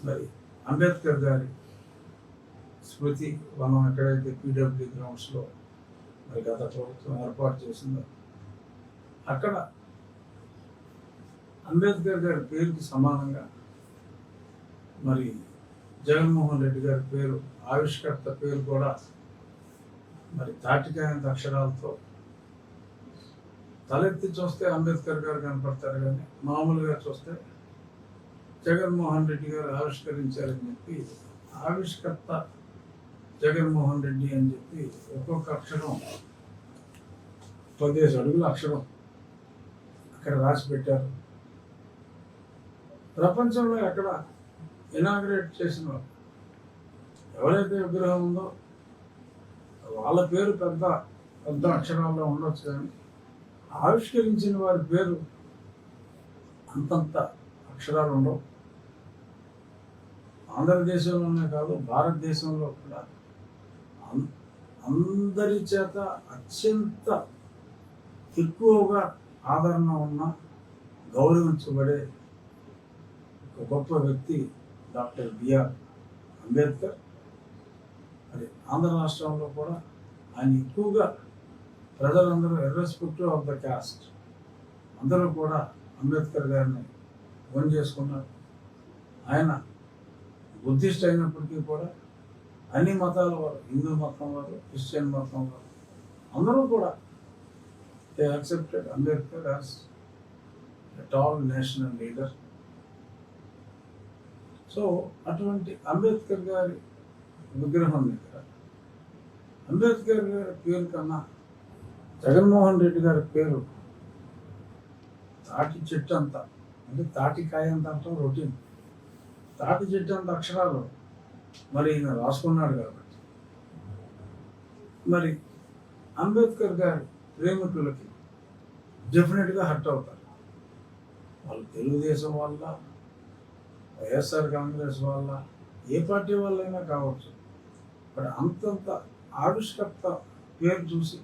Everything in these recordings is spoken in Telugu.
మరి అంబేద్కర్ గారి స్మృతి వనం ఎక్కడైతే పీడబ్ల్యూ గ్రౌండ్స్లో మరి గత ప్రభుత్వం ఏర్పాటు చేసిందో అక్కడ అంబేద్కర్ గారి పేరుకి సమానంగా మరి జగన్మోహన్ రెడ్డి గారి పేరు ఆవిష్కర్త పేరు కూడా మరి తాటికాయంత అక్షరాలతో తలెత్తి చూస్తే అంబేద్కర్ గారు కనపడతారు కానీ మామూలుగా చూస్తే జగన్మోహన్ రెడ్డి గారు ఆవిష్కరించారని చెప్పి ఆవిష్కర్త జగన్మోహన్ రెడ్డి అని చెప్పి ఒక్కొక్క అక్షరం పదిహేను అడుగుల అక్షరం అక్కడ రాసి పెట్టారు. ప్రపంచంలో ఎక్కడ ఇనాగ్రేట్ చేసిన వాళ్ళు ఎవరైతే విగ్రహం ఉందో వాళ్ళ పేరు పెద్ద పెద్ద అక్షరాల్లో ఉండొచ్చు కానీ ఆవిష్కరించిన వారి పేరు అంతంత అక్షరాలు ఉండవు. ఆంధ్రదేశంలోనే కాదు భారతదేశంలో కూడా అం- అందరి చేత అత్యంత ఎక్కువగా ఆదరణ ఉన్న గౌరవించబడే ఒక గొప్ప వ్యక్తి డాక్టర్ బిఆర్ అంబేద్కర్. మరి ఆంధ్ర రాష్ట్రంలో కూడా ఆయన ఎక్కువగా ప్రజలందరూ ఇర్రెస్పెక్టివ్ ఆఫ్ ద కాస్ట్ అందరూ కూడా అంబేద్కర్ గారిని ఫోన్ చేసుకున్నారు. ఆయన బుద్ధిస్ట్ అయినప్పటికీ కూడా అన్ని మతాల వారు హిందూ మతం వారు క్రిస్టియన్ మతం వారు అందరూ కూడా they accepted Ambedkar as tall national leader. So అటువంటి అంబేద్కర్ గారి విగ్రహం దగ్గర అంబేద్కర్ గారి పేరు కన్నా జగన్మోహన్ రెడ్డి గారి పేరు తాటి చెట్టు అంత అంటే తాటికాయ అంత అంటాం రొటీన్. తాటి చెట్టు అంత అక్షరాలు. మరి ఈయన రాసుకున్నాడు కాబట్టి. మరి అంబేద్కర్ గారి ప్రేమికులకి డెఫినెట్గా హర్ట్ అవుతారు. వాళ్ళు తెలుగుదేశం వల్ల వైఎస్ఆర్ కాంగ్రెస్ వల్ల ఏ పార్టీ వాళ్ళైనా కావచ్చు. బట్ అంతంత ఆవిష్కర్త పేరు చూసి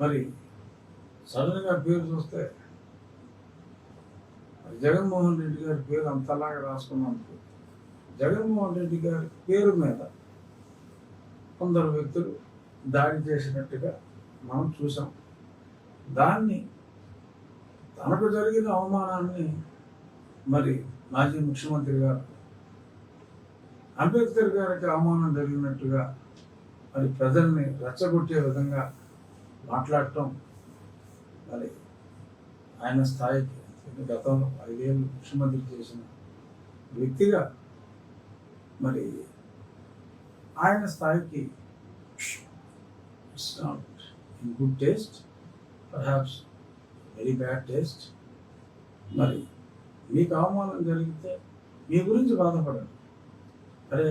మరి సడన్గా పేరు చూస్తే జగన్మోహన్ రెడ్డి గారి పేరు అంతలాగా రాసుకున్నందుకు జగన్మోహన్ రెడ్డి గారి పేరు మీద కొందరు వ్యక్తులు దాడి చేసినట్టుగా మనం చూసాం. దాన్ని తనకు జరిగిన అవమానాన్ని మరి మాజీ ముఖ్యమంత్రి గారు అంబేద్కర్ గారికి అవమానం జరిగినట్టుగా మరి ప్రజల్ని రెచ్చగొట్టే విధంగా మాట్లాడటం మరి ఆయన స్థాయికి గతంలో ఐదేళ్ళు ముఖ్యమంత్రి చేసిన వ్యక్తిగా మరి ఆయన స్థాయికి it's not in good taste perhaps very bad taste మరి మీకు అవమానం జరిగితే మీ గురించి బాధపడండి. అరే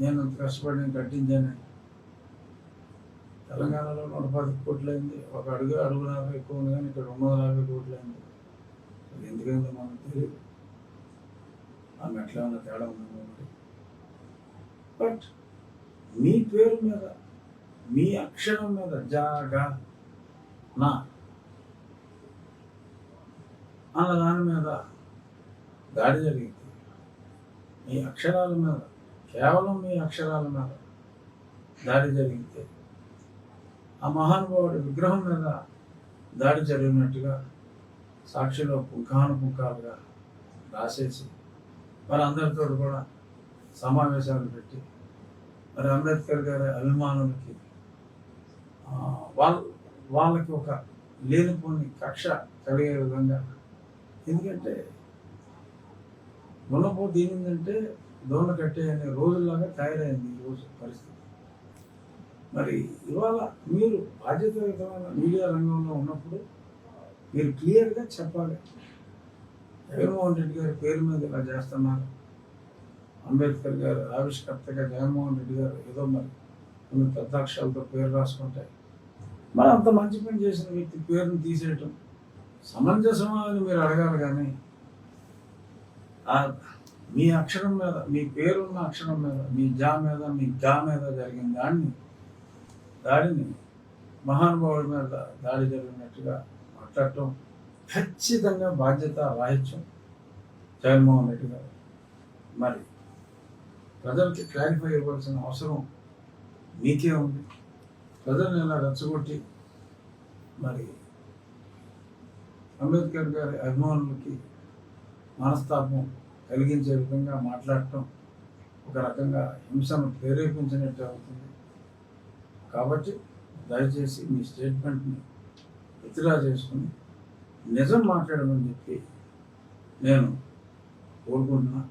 నేను అంత కష్టపడి నేను కట్టించాను. తెలంగాణలో నూట పది కోట్లు అయింది ఒక అడుగు అడుగు నలభై ఎక్కువ ఉంది కానీ ఇక్కడ రెండు వందల యాభై కోట్లు అయింది మనకు తెలియదు ఆమె ఎట్లా ఉన్న తేడా ఉందేమో బట్ మీ పేరు మీద మీ అక్షరం మీద జాగా నా. అన్న దాని మీద దాడి జరిగింది. మీ అక్షరాల మీద కేవలం మీ అక్షరాల మీద దాడి జరిగితే ఆ మహానుభావుడి విగ్రహం మీద దాడి జరిగినట్టుగా సాక్షిలో పుంఖాను పుంఖాలుగా రాసేసి మరి అందరితో కూడా సమావేశాలు పెట్టి మరి అంబేద్కర్ గారి అభిమానులకి వాళ్ళ వాళ్ళకి ఒక లేనిపోని కక్ష కలిగే విధంగా. ఎందుకంటే గుణపో దీనిందంటే దోణ కట్టే అనే రోజుల్లాగా తయారైంది ఈ రోజు పరిస్థితి. మరి ఇవాళ మీరు బాధ్యతాయుతమైన మీడియా రంగంలో ఉన్నప్పుడు మీరు క్లియర్గా చెప్పాలి. జగన్మోహన్ రెడ్డి గారి పేరు మీద ఇలా చేస్తున్నారు. అంబేద్కర్ గారు ఆవిష్కర్తగా జగన్మోహన్ రెడ్డి గారు ఏదో మరి కొన్ని పెద్ద అక్షరాలతో పేరు రాసుకుంటాయి మరి అంత మంచి పని చేసిన వ్యక్తి పేరుని తీసేయటం సమంజసమా అని మీరు అడగాలి కానీ ఆ మీ అక్షరం మీద మీ పేరున్న అక్షరం మీద మీ జా మీద మీ గా మీద జరిగిన దాన్ని దాడిని మహానుభావుడి మీద దాడి జరిగినట్టుగా మాట్లాడటం ఖచ్చితంగా బాధ్యత రాహిత్యం జగన్మోహన్ రెడ్డి గారు. మరి ప్రజలకి క్లారిఫై ఇవ్వాల్సిన అవసరం మీకే ఉంది. ప్రజల్ని ఇలా రెచ్చగొట్టి మరి అంబేద్కర్ గారి అభిమానులకి మనస్తాపం కలిగించే విధంగా మాట్లాడటం ఒక రకంగా హింసను ప్రేరేపించినట్టు అవుతుంది. కాబట్టి దయచేసి మీ స్టేట్మెంట్ని విత్డ్రా చేసుకుని నిజం మాట్లాడమని చెప్పి నేను కోరుకుంటున్నాను